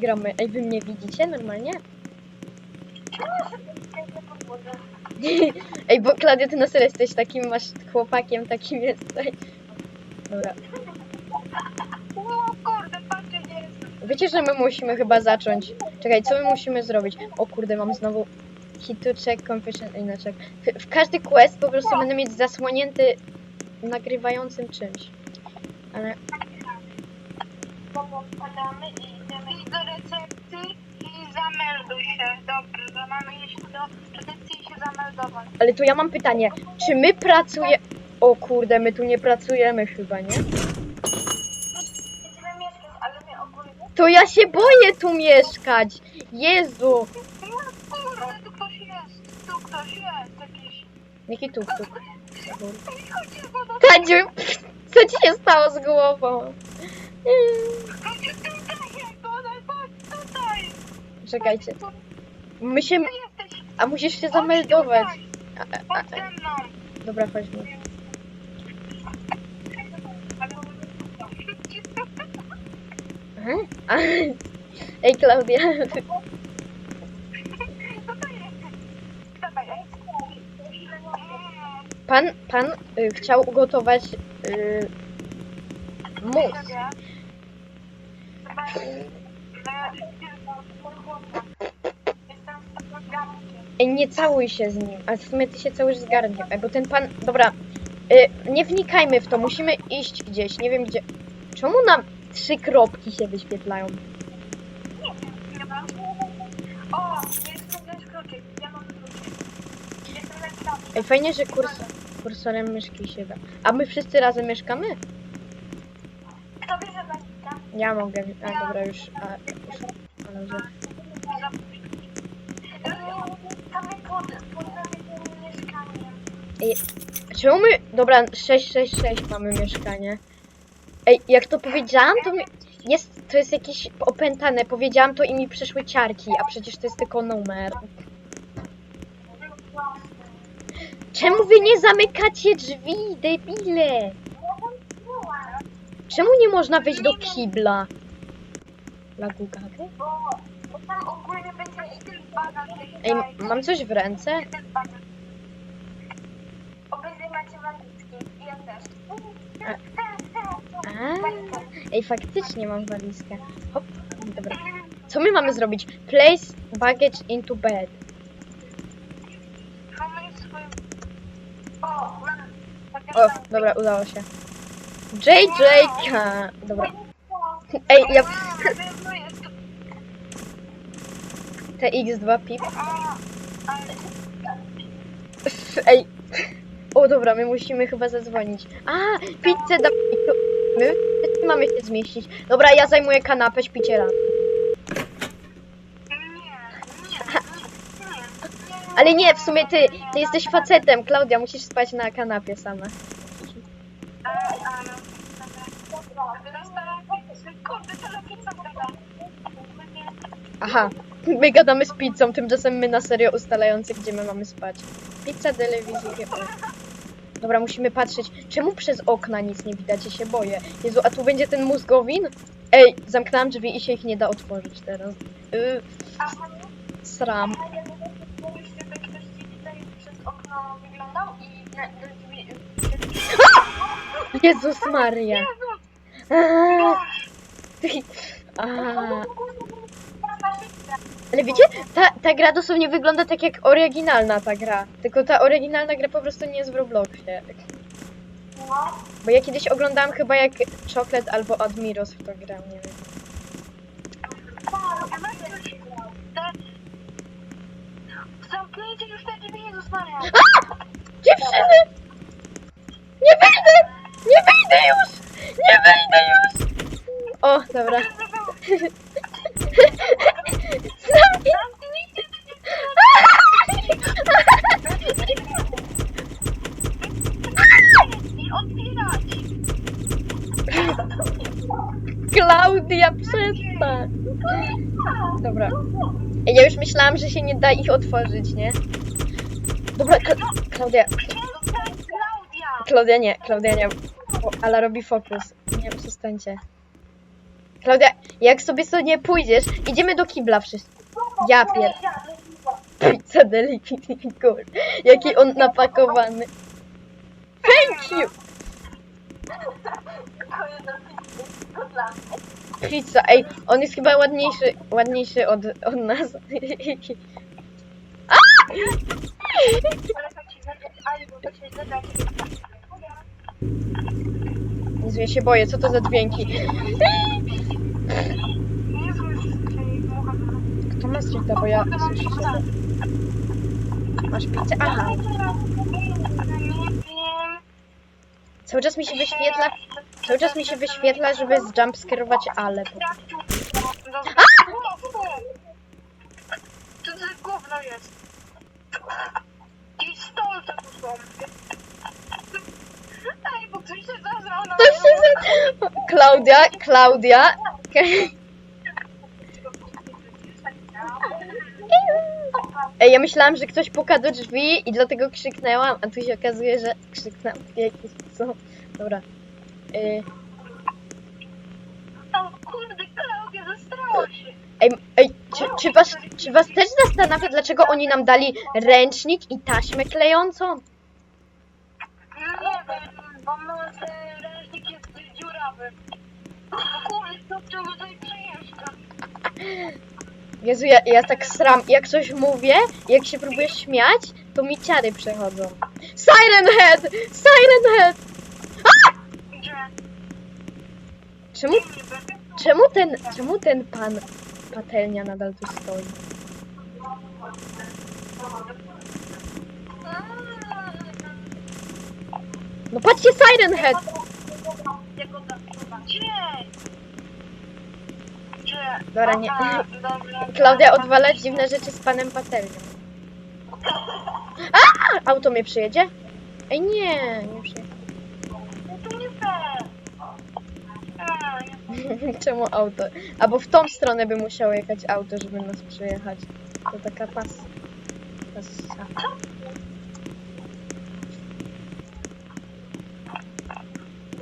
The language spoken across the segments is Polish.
gramy. Ej, wy mnie widzicie normalnie? Ej, bo Klaudia, ty na serio jesteś takim, masz chłopakiem, takim jesteś. Dobra. O kurde, patrzcie gdzie jestem. Wiecie, że my musimy chyba zacząć. Czekaj, co my musimy zrobić? O kurde, mam znowu hit to check, confession, inaczej. W, w każdy quest po prostu będę mieć zasłonięty nagrywającym czymś. Ale Bo i do recepcji i zamelduj się. Dobrze, że mamy iść do recepcji i się zameldować. Ale tu ja mam pytanie, czy my pracuje... O kurde, my tu nie pracujemy chyba, nie? Będziemy mieszkać, ale my ogólnie... To ja się boję tu mieszkać! Jezu! No kurde, tu ktoś jest. Tu ktoś jest jakiś. Jaki tuk tuk? Chodźcie. Tadziu, co ci się stało z głową? Chodźcie tutaj. Czekajcie, my się... Ty jesteś. A musisz się Chodź zameldować. tutaj. A, a, a, Chodź ze mną. dobra, chodźmy. A, Ej, Klaudia. Pan, pan y, chciał ugotować y, mus. Ej, nie całuj się z nim, a w sumie ty się całujesz z gardiem. Ej, bo ten pan... Dobra, y, nie wnikajmy w to, musimy iść gdzieś, nie wiem gdzie... Czemu nam trzy kropki się wyświetlają? O, jest ten kluczyk. Ja mam. Jestem. Ej, fajnie, że kurs, kursorem myszki się da. A my wszyscy razem mieszkamy? Kto bierze? Ja mogę. A, dobra, już... A, już ale że... Tam pod. Ej, czemu my... Dobra, 666 mamy mieszkanie. Ej, jak to powiedziałam, to mi... Jest, to jest jakieś opętane. Powiedziałam to i mi przyszły ciarki, a przecież to jest tylko numer. Czemu wy nie zamykacie drzwi, debile? Czemu nie można wejść do kibla? Lagugagę? Bo, bo tam ogólnie będzie i ten bagaż. Ej, mam coś w ręce? Obydwie macie walizki. Ja też. A, ej, faktycznie mam walizkę. Hop, dobra. Co my mamy zrobić? Place baggage into bed. O, dobra, udało się. JJ. Dobra. Ej, ja... TX2 pip. Ej. O, dobra, my musimy chyba zadzwonić. A, pizzę da... My mamy się zmieścić. Dobra, ja zajmuję kanapę, śpicie raz. Ale nie, w sumie ty, ty jesteś facetem, Klaudia, musisz spać na kanapie sama. Aha, my gadamy z pizzą, tymczasem my na serio ustalający, gdzie my mamy spać. Pizza, telewizję. o. Dobra, musimy patrzeć. Czemu przez okna nic nie widać? Ja się boję. Jezu, a tu będzie ten mózgowin? Ej, zamknęłam drzwi i się ich nie da otworzyć teraz. Yy, sram. Jezus Maria. Aaa. Aaa. Ale wiecie, ta, ta gra dosłownie wygląda tak jak oryginalna ta gra. Tylko ta oryginalna gra po prostu nie jest w Robloxie. Bo ja kiedyś oglądałam chyba jak Chocolate albo Admiros w to grał, nie wiem. Zamknijcie już te drzwi, Jezus. Dziewczyny! Nie wyjdę! Nie wyjdę już! Nie wyjdę już! O, dobra. Klaudia, przestań! Dobra. Ja już myślałam, że się nie da ich otworzyć, nie? Dobra, Kla- Klaudia. Klaudia nie, Klaudia nie. O, Ala robi fokus. Nie, przestańcie. Jak sobie sobie nie pójdziesz, idziemy do kibla wszyscy. Ja pier... Pizza kurde. Jaki on napakowany. Thank you! Pizza, ej, on jest chyba ładniejszy, ładniejszy od, od nas. Jezu, ja się boję, co to za dźwięki? Kto ma stricte, bo ja słyszę. Masz pizzę? Aha. Cały czas mi się wyświetla, cały czas mi się wyświetla, żeby zjumpscarować ale. Co to za gówno jest? I stolce tu są. Ej, bo ktoś się zazrał na To się za... Klaudia, Klaudia. Ej, ja myślałam, że ktoś puka do drzwi i dlatego krzyknęłam, a tu się okazuje, że krzyknęłam w jakiś sposób. Dobra. Y, O kurde, Klaudia, zastrała się. Ej, ej czy, czy, was, czy was też zastanawia, dlaczego oni nam dali ręcznik i taśmę klejącą? Nie wiem, bo mój ręcznik jest dziurawy. O kurde, to czego tutaj przejeżdża? Jezu, ja, ja tak sram. Jak coś mówię, jak się próbuję śmiać, to mi ciary przechodzą. Siren Head! Siren Head! Czemu, czemu, ten, czemu ten pan patelnia nadal tu stoi? No patrzcie, Siren Head! Dobra, nie. Aha, dobra. Klaudia odwala dziwne rzeczy z panem patelnią. A! Auto mnie przyjedzie? Ej, nie, nie przyjedzie. No to nie fair. A, nie Czemu auto? Albo w tą stronę by musiało jechać auto, żeby nas przyjechać. To taka pas. pasa.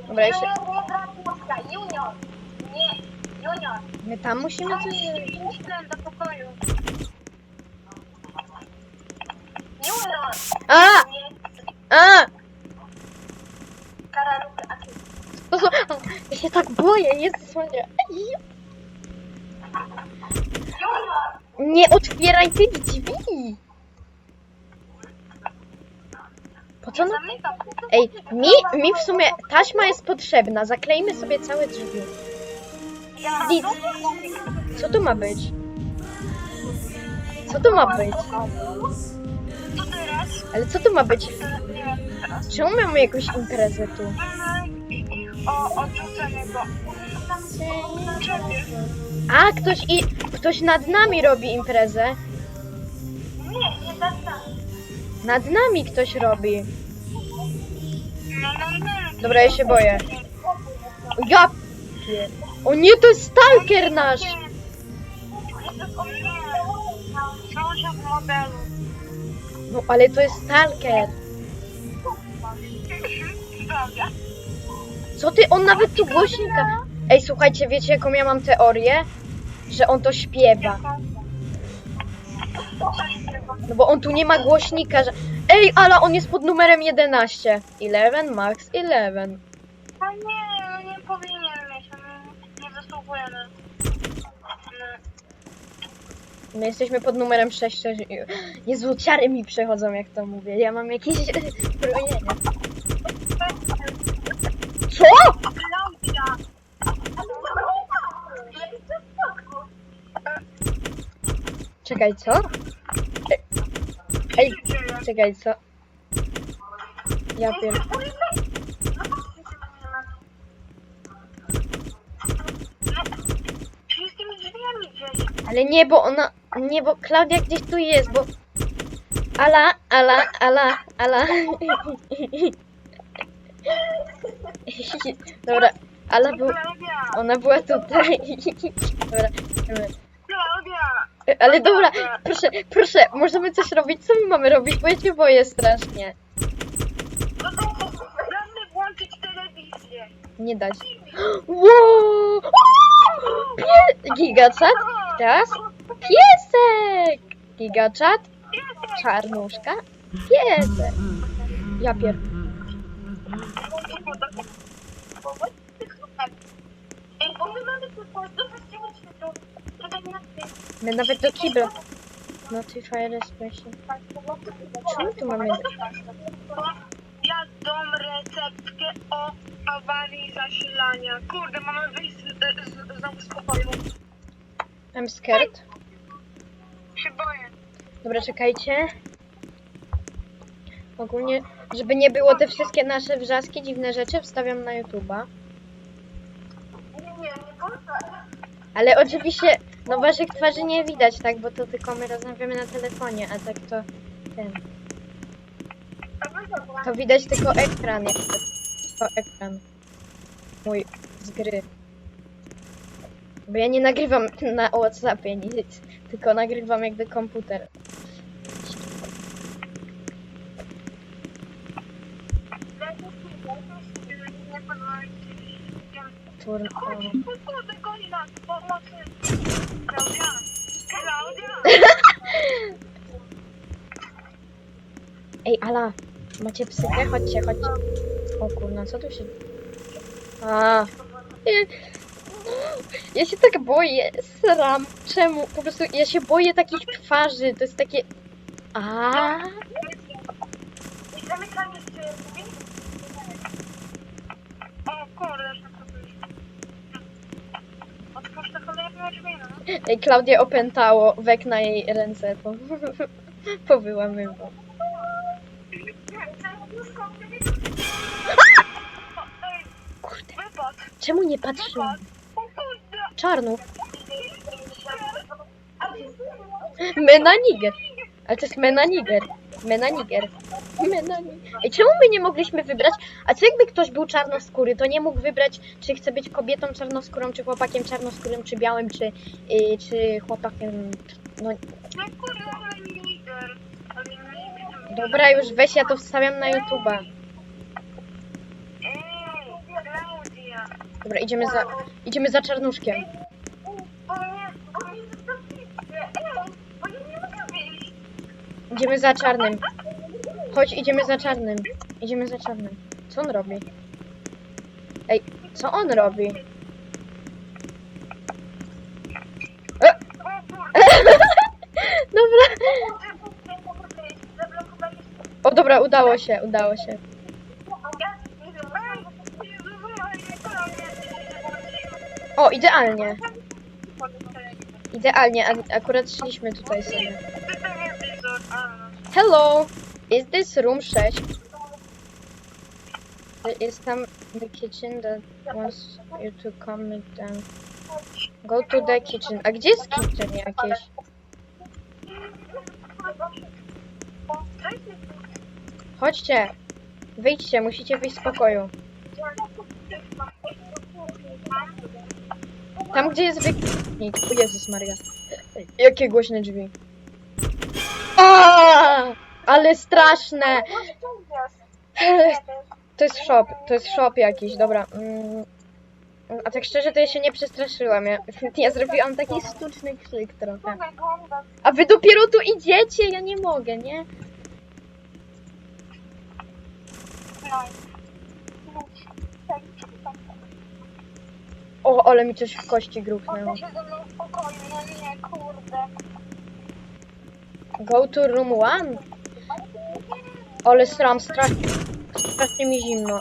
Dobra, jeszcze. Junior! Nie, Junior! My tam musimy coś ten do pokoju. Junior! A! Nie, A! a ty. To są... Ja się tak boję, Jezus Maria. Junior! Nie otwieraj tych drzwi! Po co no? Zamykam. Ej, mi, mi w sumie taśma jest potrzebna. Zaklejmy sobie całe drzwi. Nic. Co to ma być? Co to ma być? Co teraz? Ale co to ma być? Nie. Czemu mamy jakąś imprezę tu? O odrzucenie. A, ktoś i ktoś nad nami robi imprezę. Nie, nie tak. Nad nami ktoś robi. Dobra, ja się boję. Ja. O nie, to jest stalker nasz! No ale to jest stalker. Co ty? On nawet tu głośnika. Ej, słuchajcie, wiecie jaką ja mam teorię? Że on to śpiewa. No bo on tu nie ma głośnika, że... Ej, ale on jest pod numerem 11. 11, max 11. A nie, no nie powinien My jesteśmy pod numerem 6. Jezu, ciary mi przechodzą, jak to mówię. Ja mam jakieś brojenie. Co? Czekaj, co? Ej, czekaj, co? Ja pier... Czyli z tymi drzwiami gdzieś. Ale nie, bo ona... Nie, bo Klaudia gdzieś tu jest, bo... Ala, ala, ala, ala. Dobra, Ala był... Klaudia! Ona była tutaj. Dobra, idziemy. Klaudia! Ale dobra, proszę, proszę, możemy coś robić? Co my mamy robić? Bo ja się boję strasznie. No to damy włączyć telewizję. Nie da się. Wow! Pie... Gigachat? Raz. Piesek! Gigachat? Czarnuszka? Piesek! Ja pier... My nawet do kibla. Notify respiration. Czemu tu mamy... Jadą receptkę o awarii zasilania. Kurde, mamy wyjść z, znowu z pokoju. I'm scared. Się boję. Dobra, czekajcie. Ogólnie, żeby nie było te wszystkie nasze wrzaski, dziwne rzeczy, wstawiam na YouTube'a. Nie, nie, nie. Ale oczywiście, no waszych twarzy nie widać, tak? Bo to tylko my rozmawiamy na telefonie, a tak to ten. To widać tylko ekran, jakby. Tylko ekran. Mój z gry. Bo ja nie nagrywam na Whatsappie nic, tylko nagrywam jakby komputer. Klaudia. Ej, Ala, macie psykę? Chodźcie, chodźcie. O kurna, co tu się... A. Ja, się tak boję, sram. Czemu? Po prostu ja się boję takich twarzy, to jest takie... A. Drzwi. O kurde, to. Ej, Klaudię opętało, wek na jej ręce, po... powyłamywał. Kurde, czemu nie patrzyłam? Czarnów. Menaniger. Ale to jest Menaniger. Menaniger. Menaniger. Ej, czemu my nie mogliśmy wybrać? A co jakby ktoś był czarnoskóry, to nie mógł wybrać, czy chce być kobietą czarnoskórą, czy chłopakiem czarnoskórym, czy białym, czy, yy, czy chłopakiem... No dobra, już weź, ja to wstawiam na YouTube'a. Ej, Klaudia. Dobra, idziemy za, idziemy za czarnuszkiem. Idziemy za czarnym. Chodź, idziemy za czarnym. Idziemy za czarnym. Co on robi? Ej, co on robi? E! Dobra. O dobra, udało się, udało się. O, idealnie. Idealnie, a, akurat szliśmy tutaj sobie. Hello! Is this room 6? Is tam the kitchen that wants you to come with them? Go to the kitchen. A gdzie jest kitchen jakieś? Chodźcie! Wyjdźcie, musicie wyjść z pokoju. Tam, gdzie jest wykrytnik. O Jezus Maria. Jakie głośne drzwi. A, Ale straszne! To jest shop, to jest shop jakiś, dobra. Mm. A tak szczerze to ja się nie przestraszyłam. Ja, ja zrobiłam taki sztuczny krzyk trochę. A wy dopiero tu idziecie? Ja nie mogę, nie? O, ale mi coś w kości gruchnęło. się ze mną w pokoju, no nie, kurde. Go to room one? Ale sram, strasznie, strasznie mi zimno.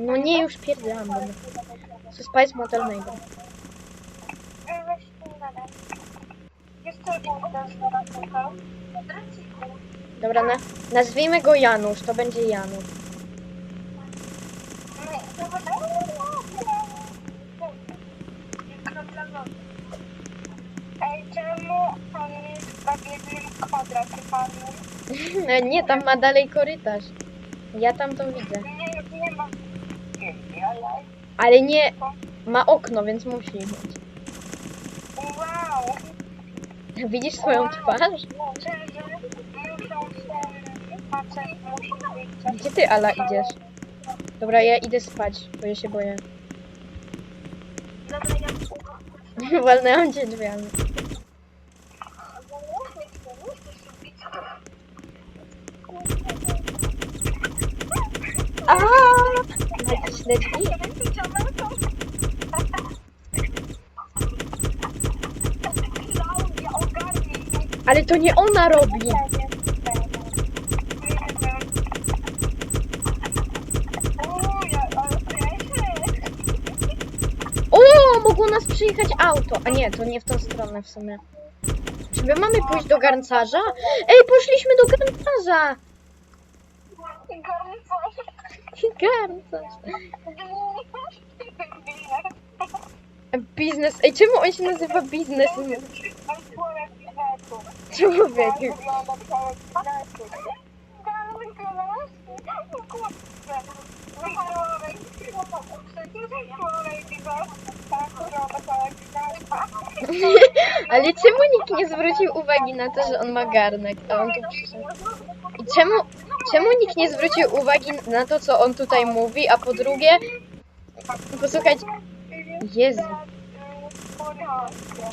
No nie, już pierdolę. To Spice Motel Neighbor. Dobra, na, nazwijmy go Janusz, to będzie Janusz. Ej, czemu on jest kwadracie panu? No nie, tam ma dalej korytarz. Ja tam to widzę. Nie, nie ma. Ale... Ale nie, ma okno, więc musi mieć. Wow! Widzisz swoją twarz? Szczerze, muszą się facet musi być coś Gdzie ty, Ala, idziesz? Dobra, ja idę spać, bo ja się boję. Walnęłam cię drzwiami. Ale to nie ona robi. O, nas przyjechać auto. A nie, to nie w tą stronę w sumie. Czy my mamy pójść do garncarza? Ej, poszliśmy do garncarza. Garncarz. Biznes. Ej, czemu on się nazywa biznes? Człowiek. Ale czemu nikt nie zwrócił uwagi na to, że on ma garnek, a on tu przyszedł? I czemu, czemu nikt nie zwrócił uwagi na to, co on tutaj mówi, a po drugie... Posłuchajcie... Jezu,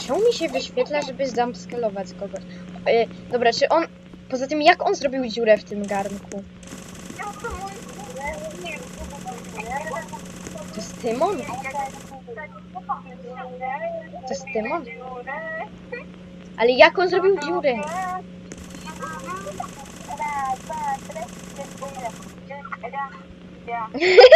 czemu mi się wyświetla, żeby jumpscalować kogoś? E, dobra, czy on... Poza tym, jak on zrobił dziurę w tym garnku? To jest Tymon? To jest Tymon? Ale jak on zrobił dziurę?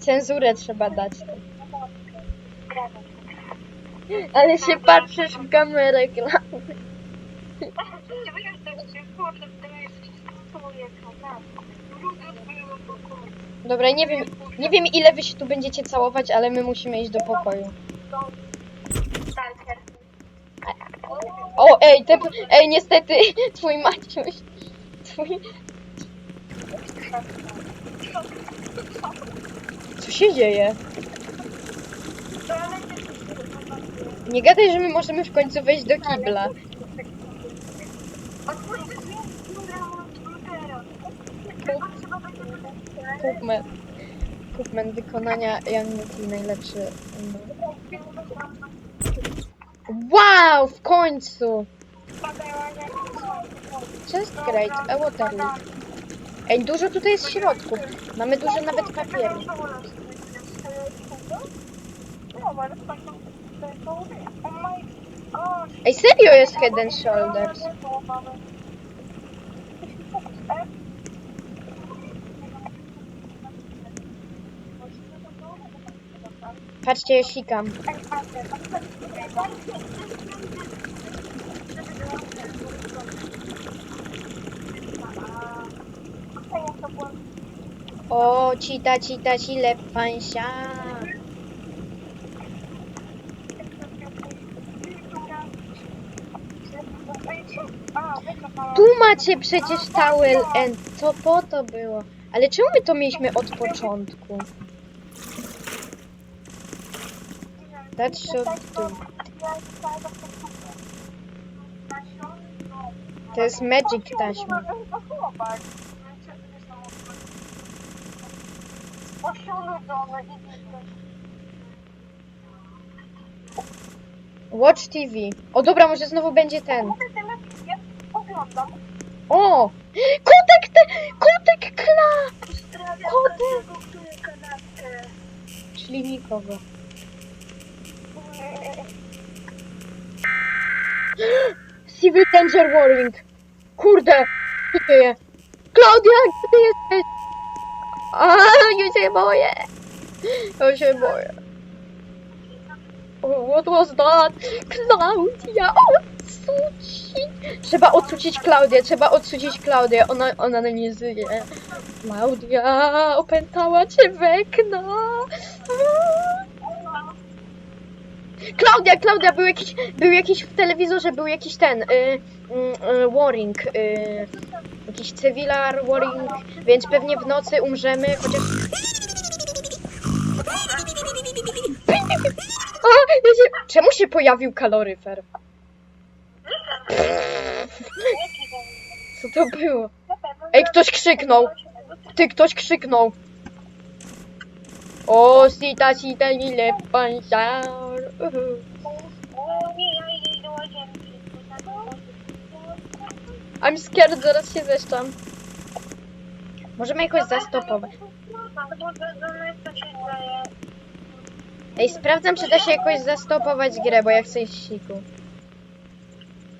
Cenzurę trzeba dać. Ale się patrzysz w kamerę, Klaudia. Dobra, nie wiem, nie wiem ile wy się tu będziecie całować, ale my musimy iść do pokoju. O, ej, te, ej, niestety, twój Maciuś, twój... Co się dzieje? Nie gadaj, że my możemy w końcu wejść do kibla. Kupman, Kupman wykonania Young najlepszy. Wow, w końcu! A water leak. Ej, dużo tutaj jest środków. Mamy dużo nawet papieru. Ej, serio jest Head and Shoulders. Patrzcie, ja sikam. O, cita, cita, cile, pansia. Tu macie przecież towel end. Co po to było? Ale czemu my to mieliśmy od początku? That should. To jest magic taśma. Watch TV. O dobra, może znowu będzie ten. Oglądam. O! Kotek te! Kotek kla! Pozdrawiam Kotek! każdego, który kanapkę. Czyli nikogo. Civil Danger Warning. Kurde! Co to jest? Klaudia, gdzie ty jesteś? A, ja się boję. Ja się boję. Oh, what was that? Klaudia, odsucić. Trzeba odsucić Klaudię, trzeba odsucić Klaudię. Ona, ona nie żyje. Klaudia, opętała cię w okno. Klaudia, Klaudia, był jakiś, był jakiś w telewizorze, był jakiś ten, y, y, y, Warring, y, jakiś Civilar Warring, więc pewnie w nocy umrzemy, chociaż... A, ja się... Czemu się pojawił kaloryfer? Co to było? Ej, ktoś krzyknął. Ty, ktoś krzyknął. O, sita, sita, ile pan szar. O nie, ja idę do łazienki. I'm scared, zaraz się zeszczam. Możemy jakoś zastopować. Ej, sprawdzam, czy da się jakoś zastopować grę, bo ja chcę iść siku.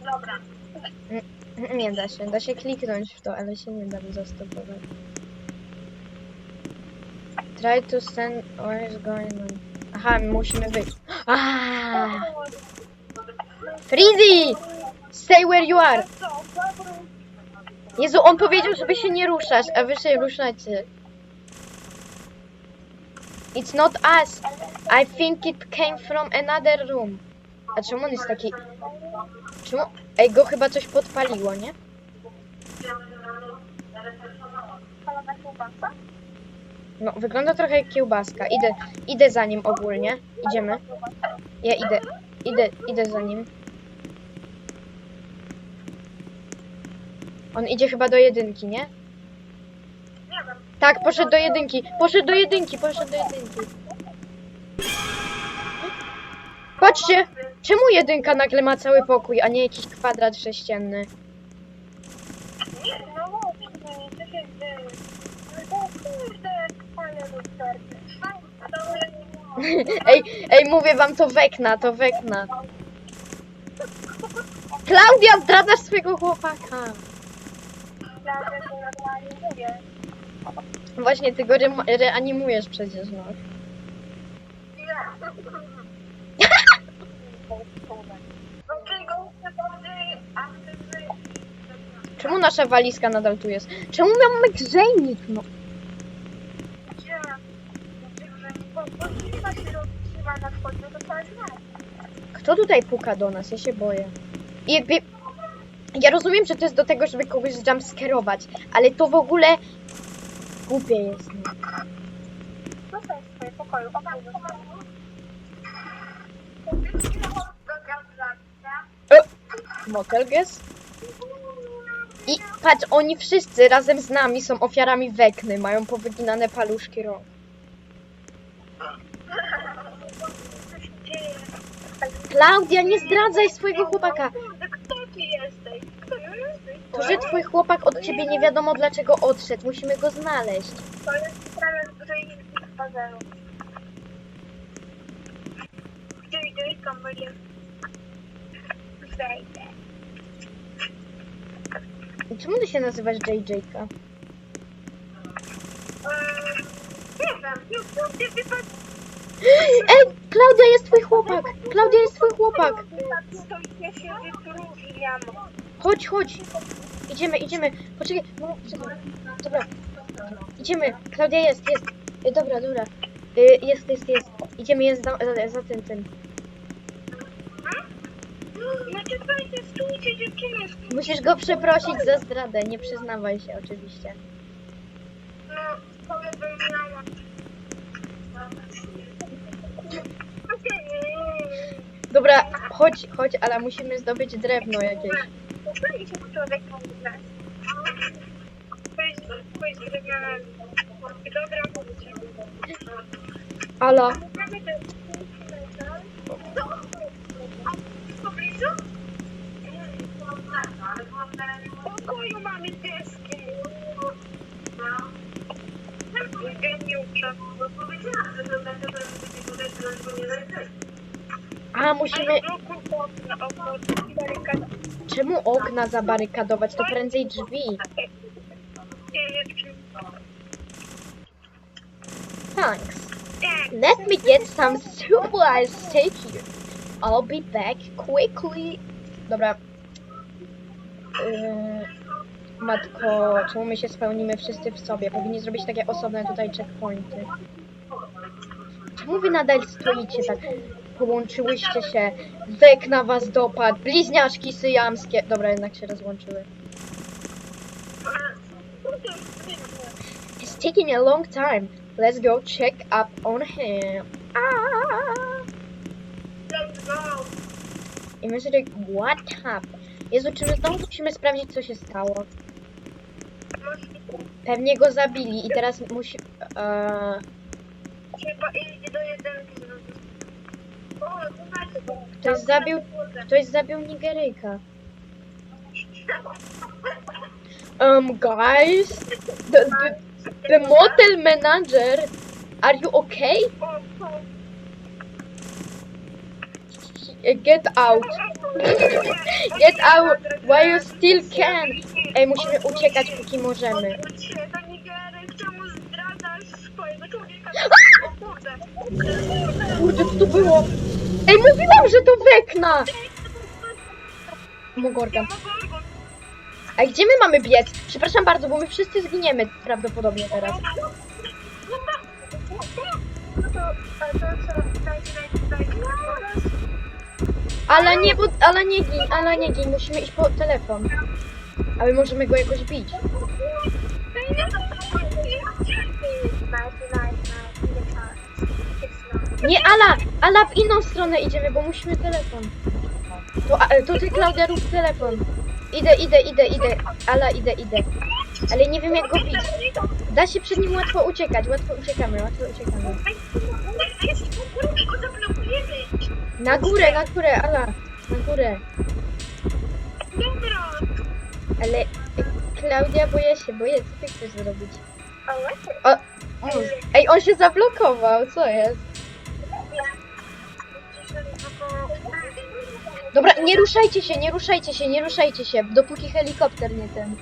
Dobra. Nie da się, da się kliknąć w to, ale się nie da zastopować. Try to send what is going on. Aha, my musimy wyjść. Ah! Freezy! Stay where you are! Jezu, on powiedział, żeby się nie ruszać, a wy się ruszacie. It's not us. I think it came from another room. A czemu on jest taki... Czemu... Ej, go chyba coś podpaliło, nie? No, wygląda trochę jak kiełbaska. Idę, idę za nim ogólnie. Idziemy. Ja idę, idę, idę za nim. On idzie chyba do jedynki, nie? Tak, poszedł do jedynki. Poszedł do jedynki, poszedł do jedynki. Patrzcie! Czemu jedynka nagle ma cały pokój, a nie jakiś kwadrat sześcienny? Ej, ej, mówię wam, to Wekna, to Wekna. Klaudia, zdradzasz swojego chłopaka. Właśnie, ty go re- reanimujesz przecież, no. Czemu nasza walizka nadal tu jest? Czemu mamy grzejnik, no? Gdzie? Bo chyba się roztrzyma na wchodzie, to to jest Kto tutaj puka do nas? Ja się boję. I jakby... Ja rozumiem, że to jest do tego, żeby kogoś jumpscare'ować, ale to w ogóle... Głupie jest, no. Tutaj w swoim pokoju, Motel guess? I patrz, oni wszyscy razem z nami są ofiarami Wekny, mają powyginane paluszki rąk. Klaudia, nie zdradzaj swojego chłopaka! Kto ty jesteś? To, że twój chłopak od ciebie nie wiadomo dlaczego odszedł, musimy go znaleźć. To jest sprawa z z bazenu. Gdzie idę? Tam będzie. I Czemu ty się nazywasz JJ-ka? Eee, Nie wiem, nie Ej, Klaudia jest twój chłopak! Klaudia jest twój chłopak! Ja się. Chodź, chodź! Idziemy, idziemy. Poczekaj, no, czekaj. Dobra. Idziemy. Klaudia jest, jest. Dobra, dobra. Y, Jest, jest, jest. Idziemy, jest za, za, za tym, tym. No czekajcie, stójcie dziewczyny. Musisz go przeprosić za zdradę, nie przyznawaj się oczywiście. No, powiem miała. Dobra, chodź, chodź, ale musimy zdobyć drewno jakieś. Pozwoli się człowiek mówić. Chodź, chodź, drewniana. Dobra. Ala, Mamy. W pobliżu? W pokoju mamy deski. Geniusze. a musimy... Ale wokół okna, okno, barykada. Czemu okna zabarykadować? To prędzej drzwi. Nie. Thanks. Tak. Let me get some supplies. Stay here. I'll be back quickly. Dobra. Matko, czemu my się spełnimy wszyscy w sobie? Powinni zrobić takie osobne tutaj checkpointy. Czemu wy nadal stoicie tak? Połączyłyście się. Wek na was dopadł. Bliźniaczki syjamskie. Dobra, jednak się rozłączyły. It's taking a long time. Let's go check up on him. Ah. Inventory, what happened? Jezu, czy my znowu musimy sprawdzić, co się stało? Pewnie go zabili i teraz musi... Eee, Chyba idzie do jedynki. O, zobaczcie. ktoś zabił... Ktoś zabił Nigeryjka. Um, guys? The, the, the motel manager? Are you okay? Get out. Get out while you still can. Ej, musimy uciekać, póki możemy. To kurde. Co to było? Ej, mówiłam, że to Wekna! Mogorgan. A gdzie my mamy biec? Przepraszam bardzo, bo my wszyscy zginiemy prawdopodobnie teraz. Ale nie, bo, ale nie gin, ale nie gin, musimy iść po telefon. Ale możemy go jakoś bić. Nie, Ala! Ala, w inną stronę idziemy, bo musimy telefon. To, a, to ty, Klaudia, rób telefon. Idę, idę, idę, idę. Ala, idę, idę. Ale nie wiem, jak go bić. Da się przed nim łatwo uciekać, łatwo uciekamy, łatwo uciekamy. Na górę, na górę, Ala. Na górę. Ale, e, Klaudia, boję się, boję, co ty chcesz zrobić? O, o, ej, on się zablokował, co jest? Dobra, nie ruszajcie się, nie ruszajcie się, nie ruszajcie się, dopóki helikopter nie ten.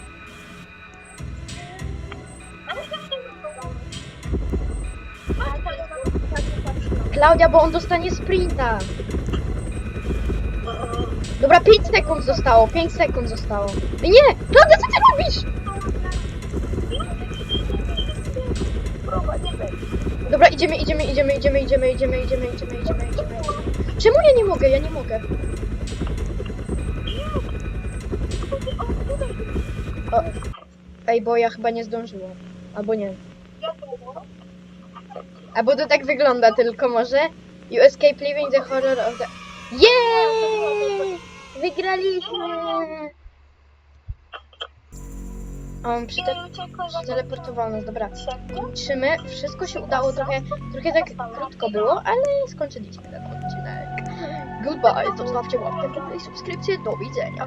Klaudia, bo on dostanie sprinta. Dobra, 5 sekund zostało, 5 sekund zostało. Nie! Klaudia, co ty robisz? Dobra, idziemy, idziemy, idziemy, idziemy, idziemy, idziemy, idziemy, idziemy, idziemy, idziemy. Czemu ja nie mogę? Ja nie mogę. O. Ej, bo ja chyba nie zdążyłam. Albo nie. Albo to tak wygląda tylko może. You escape living the horror of the... Yeee! Wygraliśmy! On przyte... przeteleportował nas, dobra. Kończymy. Wszystko się udało trochę, trochę tak krótko było, ale skończyliśmy ten odcinek. Goodbye, zostawcie łapkę w górę i subskrypcję. Do widzenia.